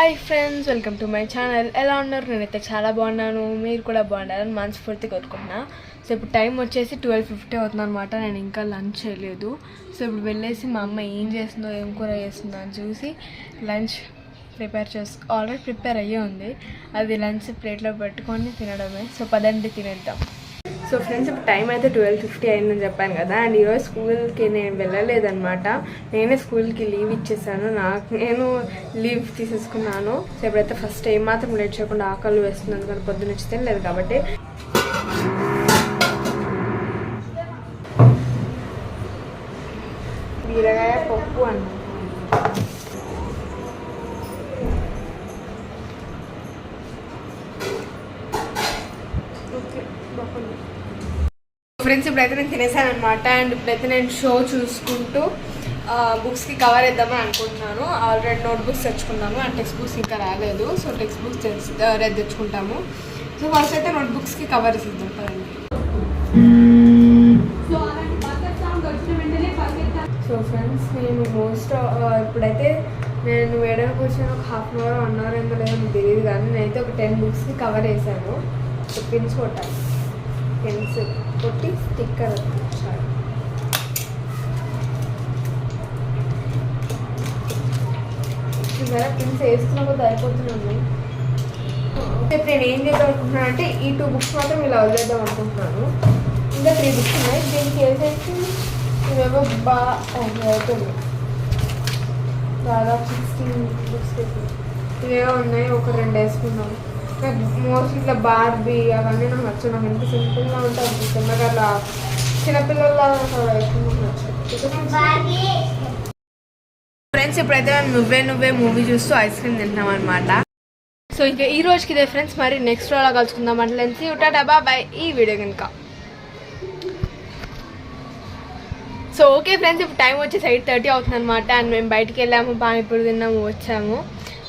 Hi friends welcome to my channel ఎలా ఉన్నారు? నేనైతే చాలా బాగున్నాను. మీరు కూడా బాగున్నారని మనస్ఫూర్తి కోరుకుంటున్నా. సో ఇప్పుడు టైం వచ్చేసి ట్వెల్వ్ ఫిఫ్టీ అవుతుంది అనమాట నేను ఇంకా లంచ్ చేయలేదు. సో ఇప్పుడు వెళ్ళేసి మా అమ్మ ఏం చేస్తుందో ఏం కూర చేస్తుందో అని చూసి లంచ్ ప్రిపేర్ చేసు ఆల్రెడీ ప్రిపేర్ అయ్యే ఉంది. అది లంచ్ ప్లేట్లో పెట్టుకొని తినడమే. సో పదండి తినేద్దాం. సో ఫ్రెండ్స్ ఇప్పుడు టైం అయితే ట్వెల్వ్ ఫిఫ్టీ అయిందని చెప్పాను కదా అండ్ ఈరోజు స్కూల్కి నేను వెళ్ళలేదనమాట నేనే స్కూల్కి లీవ్ ఇచ్చేసాను. నాకు నేను లీవ్ తీసేసుకున్నాను. సో ఇప్పుడైతే ఫస్ట్ ఏం మాత్రం లేట్ చేయకుండా ఆకలి వేస్తున్నాను కానీ పొద్దున్న వచ్చి తినలేదు కాబట్టి. బీరకాయ పప్పు అన్నం. ఓకే బాగుంది. ఫ్రెండ్స్ ఇప్పుడైతే నేను తినేసాను అనమాట అండ్ ఇప్పుడైతే నేను షో చూసుకుంటూ బుక్స్కి కవర్ వేద్దామని అనుకుంటున్నాను. ఆల్రెడీ నోట్ బుక్స్ తెచ్చుకున్నాము అండ్ టెక్స్ట్ బుక్స్ ఇంకా రాలేదు. సో టెక్స్ట్ బుక్స్ తెచ్చి రేపు తెచ్చుకుంటాము. సో ఫస్ట్ అయితే నోట్ బుక్స్కి కవర్ పదండి. సో ఫ్రెండ్స్ నేను మోస్ట్ ఇప్పుడైతే నేను వేయడానికి కూర్చొని ఒక half an hour one hour లేదో తెలియదు కానీ నేనైతే ఒక టెన్ బుక్స్కి కవర్ వేసాను పిన్స్ పెన్సిల్ కొట్టి స్టిక్కర్ చాలు చూసారా? పిన్స్ వేస్తున్న కొద్ది అయిపోతున్నాను నేను ఏం చేద్దాం అనుకుంటున్నాను అంటే ఈ టూ బుక్స్ మాత్రం ఇలా వదిలేద్దాం అనుకుంటున్నాను. ఇంకా త్రీ బుక్స్ ఉన్నాయి. దీనికి వేసేసి ఇవేవో బా అవుతుంది దాదాపు సిక్స్టీన్ బుక్స్ ఇవేవో ఉన్నాయి. ఒక రెండు వేసుకున్నాం మోస్ట్ ఇట్లా బార్బీ అవన్నీ నాకు నచ్చు నాకు ఎంత సింపుల్గా ఉంటే అనిపిస్తుంది నాకు అట్లా చిన్నపిల్లల ఫ్రెండ్స్ ఇప్పుడైతే మేము నువ్వే నువ్వే మూవీ చూస్తూ ఐస్ క్రీమ్ తింటున్నాం అనమాట సో ఇంకా ఈ రోజుకి ఇదే ఫ్రెండ్స్ మరి నెక్స్ట్ రోజు కలుసుకుందాం అంటే లెన్స్ ఉంటా బాయ్ ఈ వీడియో కనుక. సో ఓకే ఫ్రెండ్స్ ఇప్పుడు టైం వచ్చేసి ఎయిట్ థర్టీ అవుతుంది అనమాట అండ్ మేము బయటికి వెళ్ళాము పానీపూరి తిన్నాము వచ్చాము.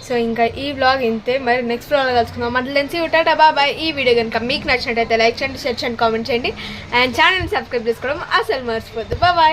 సో ఇంకా ఈ వ్లాగ్ ఇంతే. మరి నెక్స్ట్ వ్లాగ్ కలుసుకుందాం. అంటే లెన్సీ ఉంటా బాబాయ్. ఈ వీడియో కనుక మీకు నచ్చినట్టయితే లైక్ చేయండి షేర్ చేయండి కామెంట్ చేయండి. అండ్ ఛానల్ని సబ్స్క్రైబ్ చేసుకోవడం అసలు మర్చిపోద్దు. బాబాయ్